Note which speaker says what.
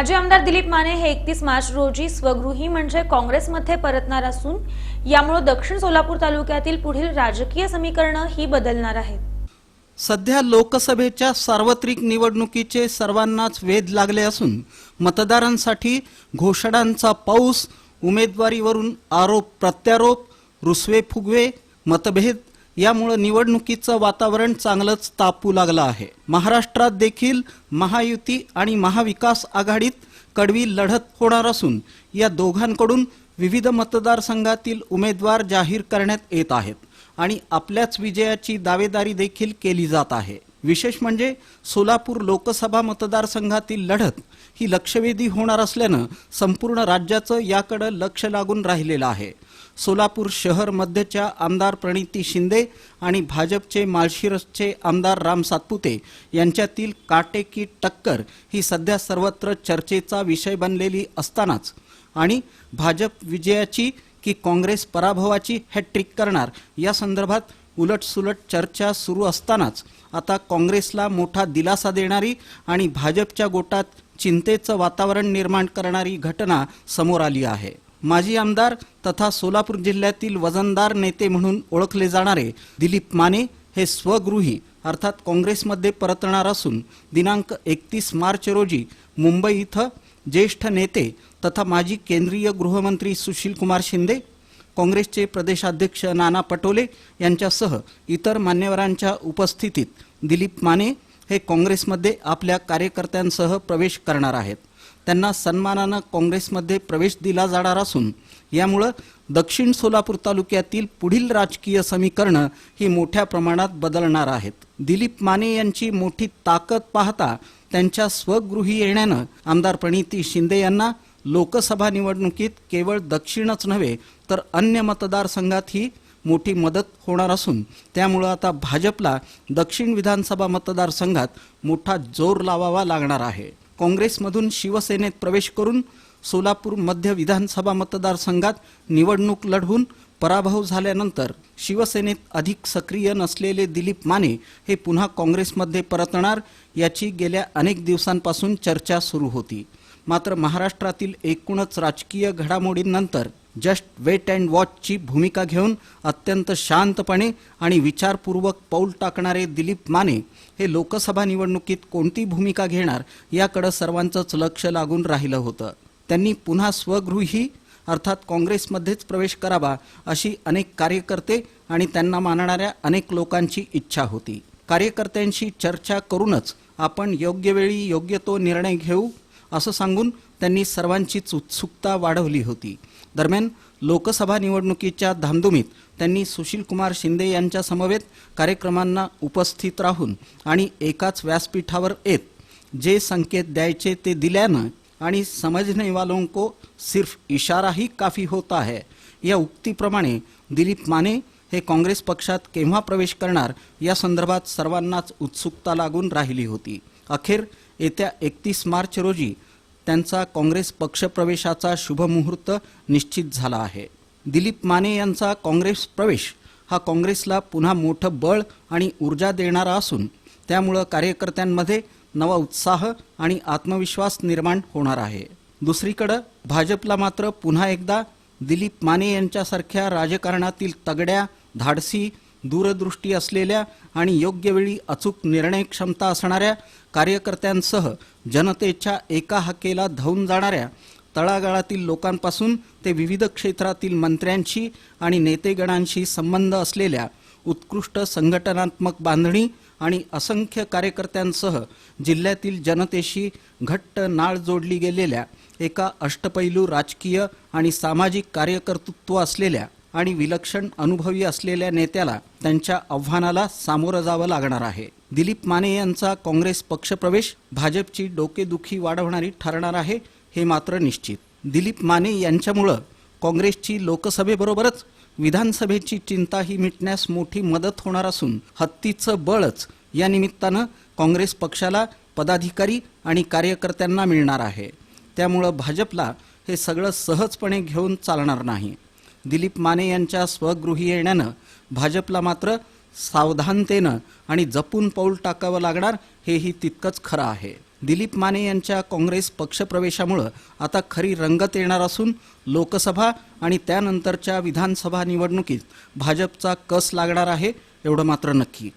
Speaker 1: माजी आमदार दिलीप माने हे एकतीस मार्च रोजी स्वगृही म्हणजे काँग्रेसमध्ये परतणार असून यामुळे दक्षिण सोलापूर तालुक्यातील पुढील राजकीय समीकरणं ही बदलणार आहेत.
Speaker 2: सध्या लोकसभेच्या सार्वत्रिक निवडणुकीचे सर्वांनाच वेध लागले असून मतदारांसाठी घोषणांचा पाऊस उमेदवारीवरून आरोप प्रत्यारोप रुसवे फुगवे मतभेद यामुळं निवडणुकीचं वातावरण चांगलंच तापू लागलं आहे. महाराष्ट्रात देखील महायुती आणि महाविकास आघाडीत कडवी लढत होणार असून या दोघांकडून विविध मतदारसंघातील उमेदवार जाहीर करण्यात येत आहेत आणि आपल्याच विजयाची दावेदारी देखील केली जात आहे. विशेष म्हणजे सोलापूर लोकसभा मतदारसंघातील लढत ही लक्षवेधी होणार असल्यानं संपूर्ण राज्याचं याकडं लक्ष लागून राहिलेलं आहे. सोलापूर शहर मध्यच्या आमदार प्रणिती शिंदे आणि भाजपचे माळशिरसचे आमदार राम सातपुते यांच्यातील काटेकी टक्कर ही सध्या सर्वत्र चर्चेचा विषय बनलेली असतानाच. आणि भाजप विजयाची की काँग्रेस पराभवाची हॅट्रिक करणार या संदर्भात उलटसुलट चर्चा सुरू असतानाच आता काँग्रेसला मोठा दिलासा देणारी आणि भाजपच्या गोटात चिंतेचं वातावरण निर्माण करणारी घटना समोर आली आहे. माजी आमदार तथा सोलापूर जिल्ह्यातील वजनदार नेते म्हणून ओळखले जाणारे दिलीप माने हे स्वगृही अर्थात काँग्रेसमध्ये परतणार असून दिनांक एकतीस मार्च रोजी मुंबई इथं ज्येष्ठ नेते तथा माजी केंद्रीय गृहमंत्री सुशीलकुमार शिंदे काँग्रेसचे प्रदेशाध्यक्ष नाना पटोले यांच्यासह इतर मान्यवरांच्या उपस्थितीत दिलीप माने हे काँग्रेसमध्ये आपल्या कार्यकर्त्यांसह प्रवेश करणार आहेत. त्यांना सन्मानानं काँग्रेसमध्ये प्रवेश दिला जाणार असून यामुळं दक्षिण सोलापूर तालुक्यातील पुढील राजकीय समीकरणं ही मोठ्या प्रमाणात बदलणार आहेत. दिलीप माने यांची मोठी ताकद पाहता त्यांच्या स्वगृही येण्यानं आमदार प्रणिती शिंदे यांना लोकसभा निवडणुकीत केवळ दक्षिणच नव्हे तर अन्य मतदारसंघातही मोठी मदत होणार असून त्यामुळं आता भाजपला दक्षिण विधानसभा मतदारसंघात मोठा जोर लावावा लागणार आहे. काँग्रेसमधून शिवसेनेत प्रवेश करून सोलापूर मध्य विधानसभा मतदारसंघात निवडणूक लढवून पराभव झाल्यानंतर शिवसेनेत अधिक सक्रिय नसलेले दिलीप माने हे पुन्हा काँग्रेसमध्ये परतणार याची गेल्या अनेक दिवसांपासून चर्चा सुरू होती. मात्र महाराष्ट्रातील एकूणच राजकीय घडामोडींनंतर जस्ट वेट अँड वॉचची भूमिका घेऊन अत्यंत शांतपणे आणि विचारपूर्वक पाऊल टाकणारे दिलीप माने हे लोकसभा निवडणुकीत कोणती भूमिका घेणार याकडं सर्वांचंच लक्ष लागून राहिलं होतं. त्यांनी पुन्हा स्वगृही अर्थात काँग्रेसमध्येच प्रवेश करावा अशी अनेक कार्यकर्ते आणि त्यांना मानणाऱ्या अनेक लोकांची इच्छा होती. कार्यकर्त्यांशी चर्चा करूनच आपण योग्य वेळी योग्य तो निर्णय घेऊ असं सांगून त्यांनी सर्वांचीच उत्सुकता वाढवली होती. दरम्यान लोकसभा निवडणुकीच्या धामधुमीत त्यांनी सुशीलकुमार शिंदे यांच्या समवेत कार्यक्रमांना उपस्थित राहून आणि एकाच व्यासपीठावर येत जे संकेत द्यायचे ते दिल्यानं आणि समझने वालों को सिर्फ इशारा ही काफी होता है. या उक्तीप्रमाणे दिलीप माने हे काँग्रेस पक्षात केव्हा प्रवेश करणार या संदर्भात सर्वांनाच उत्सुकता लागून राहिली होती. अखेर येत्या एकतीस मार्च रोजी त्यांचा काँग्रेस पक्षप्रवेशाचा शुभमुहूर्त निश्चित झाला आहे. दिलीप माने यांचा काँग्रेस प्रवेश हा काँग्रेसला पुन्हा मोठं बळ आणि ऊर्जा देणारा असून त्यामुळं कार्यकर्त्यांमध्ये नवा उत्साह आणि आत्मविश्वास निर्माण होणार आहे. दुसरीकडं भाजपला मात्र पुन्हा एकदा दिलीप माने यांच्यासारख्या राजकारणातील तगड्या धाडसी दूरदृष्टी असलेल्या आणि योग्य वेळी अचूक निर्णय क्षमता असणाऱ्या कार्यकर्त्यांसह जनतेच्या एका हाकेला धावून जाणाऱ्या तळागाळातील लोकांपासून ते विविध क्षेत्रातील मंत्र्यांशी आणि नेतेगणांशी संबंध असलेल्या उत्कृष्ट संघटनात्मक बांधणी आणि असंख्य कार्यकर्त्यांसह जिल्ह्यातील जनतेशी घट्ट नाळ जोडली गेलेल्या एका अष्टपैलू राजकीय आणि सामाजिक कार्यकर्तृत्व असलेल्या आणि विलक्षण अनुभवी असलेल्या नेत्याला त्यांच्या आव्हानाला सामोरं जावं लागणार आहे. दिलीप माने यांचा काँग्रेस पक्षप्रवेश भाजपची डोकेदुखी वाढवणारी ठरणार आहे हे मात्र निश्चित. दिलीप माने यांच्यामुळं काँग्रेसची लोकसभेबरोबरच विधानसभेची चिंताही मिटण्यास मोठी मदत होणार असून हत्तीचं बळच या निमित्तानं काँग्रेस पक्षाला पदाधिकारी आणि कार्यकर्त्यांना मिळणार आहे. त्यामुळं भाजपला हे सगळं सहजपणे घेऊन चालणार नाही. दिलीप माने यांच्या स्वगृही येण्यानं भाजपला मात्र सावधानतेनं आणि जपून पाऊल टाकावं लागणार हेही तितकंच खरं आहे. दिलीप माने यांच्या काँग्रेस पक्षप्रवेशामुळं आता खरी रंगत येणार असून लोकसभा आणि त्यानंतरच्या विधानसभा निवडणुकीत भाजपचा कस लागणार आहे एवढं मात्र नक्की.